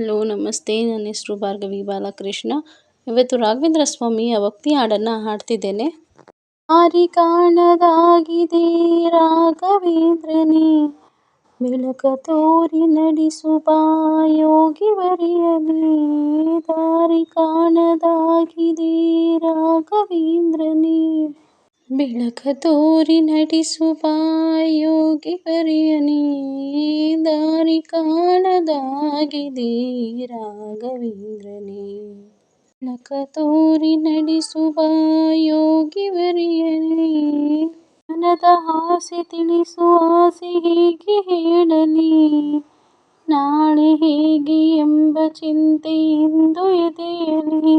Hello, ನಮಸ್ತೆ. ನನ್ನ ಹೆಸರು ಭಾರ್ಗವಿ ಬಾಲಕೃಷ್ಣ. ಇವತ್ತು ರಾಘವೇಂದ್ರ ಸ್ವಾಮಿಯ ಭಕ್ತಿ ಹಾಡನ್ನು ಹಾಡ್ತಿದ್ದೇನೆ. ಹಾರಿ ಕಾಣದಾಗಿದೆ ರಾಘವೇಂದ್ರನೇ. ಬೆಳಕ ತೋರಿ ನಡೆಸುವ ಯೋಗಿ ಬರೆಯಲಿ ದಾರಿ ಕಾಣದಾಗಿದೆ ರಾಘವೇಂದ್ರನೇ. ಬೆಳಕ ತೋರಿ ನಡೆಸುವ ಯೋಗಿ ವರಿಯನೇ. ದಾರಿ ಕಾಣದಾಗಿದೆ ರಾಘವೇಂದ್ರನೇ. ನಕ ತೋರಿ ನಡೆಸುವ ಯೋಗಿ ವರಿಯನೇ ಮನದ ಆಸೆ ತಿಳಿಸು, ಆಸೆ ಹೇಗೆ ಹೇಳಲಿ. ನಾಳೆ ಹೇಗೆ ಎಂಬ ಚಿಂತೆ ಇಂದು ಎದೆಯಲಿ.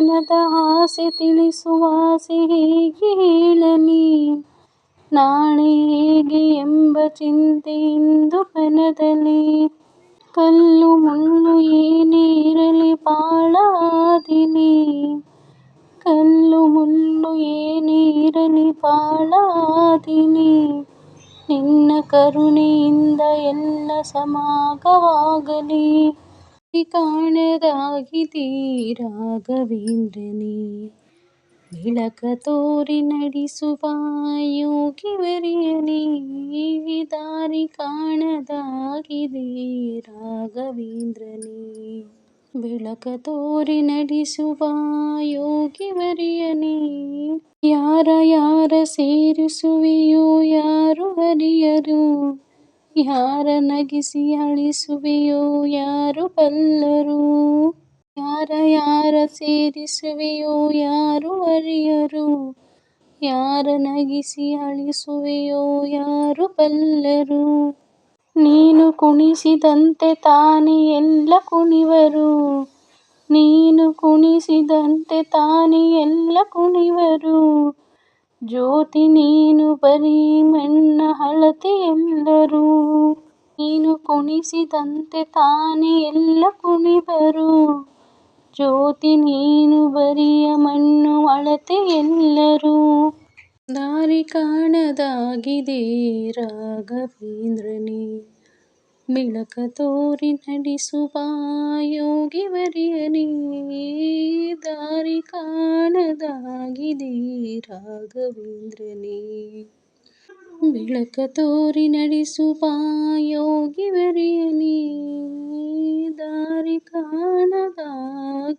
ಮನದ ಆಸೆ ತಿಳಿಸುವ ಆಸೆ ಹೇಗೆ ಹೇಳಲಿ. ನಾಳೆ ಹೇಗೆ ಎಂಬ ಚಿಂತೆ ಇಂದು ಕಲ್ಲು ಮುಳ್ಳು ಏನೇ ಇರಲಿ ಪಾಳಾದಿನಿ. ಕಲ್ಲು ಮುಳ್ಳು ಏನೇ ಇರಲಿ ಪಾಳಾದಿನಿ. ನಿನ್ನ ಕರುಣೆಯಿಂದ ಎಲ್ಲ ಸಮಾಗವಾಗಲಿ ಕಾಣದಾಗಿದೆ ರಾಘವೇಂದ್ರನೇ ಬೆಳಕ ತೋರಿ ನಡೆಸುವ ಯೋಗಿ ವರಿಯನೇ ದಾರಿ ಕಾಣದಾಗಿದೆ ರಾಘವೇಂದ್ರನೇ. ಬೆಳಕ ತೋರಿ ನಡೆಸುವ ಯೋಗಿ ವರಿಯನೇ ಯಾರ ಯಾರ ಸೇರಿಸುವೆಯೋ ಯಾರು ಹರಿಯರು ಯಾರ ನಗಿಸಿ ಅಳಿಸುವೆಯೋ ಯಾರು ಬಲ್ಲರು. ಯಾರ ಯಾರ ಸೇರಿಸುವೆಯೋ, ಯಾರು ಅರಿಯರು? ಯಾರ ನಗಿಸಿ ಅಳಿಸುವೆಯೋ, ಯಾರು ಬಲ್ಲರು? ನೀನು ಕುಣಿಸಿದಂತೆ ತಾನೇ ಎಲ್ಲ ಕುಣಿವರು. ನೀನು ಕುಣಿಸಿದಂತೆ ತಾನೇ ಎಲ್ಲ ಕುಣಿವರು. ಜ್ಯೋತಿ ನೀನು ಬರೀ ಮಣ್ಣ ಹಳತಿ ಎಲ್ಲರೂ. ನೀನು ಕುಣಿಸಿದಂತೆ ತಾನೇ ಎಲ್ಲ ಕುಣಿವರು. ಜ್ಯೋತಿ ನೀನು ಬರಿಯ ಮಣ್ಣು ಅಳತೆ ಎಲ್ಲರೂ. ದಾರಿ ಕಾಣದಾಗಿದೆ ರಾಘವೇಂದ್ರನೇ. ಮಿಳಕ ತೋರಿ ನಡೆಸುವ ಯೋಗಿ ವರಿಯನೇ. ದಾರಿ ಕಾಣದಾಗಿದೆ ರಾಘವೇಂದ್ರನೇ. ಬಿಳಕ ತೋರಿ ನಡೆಸುವ ಯೋಗಿ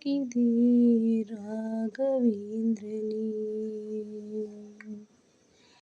कि राघवेन्द्रनी।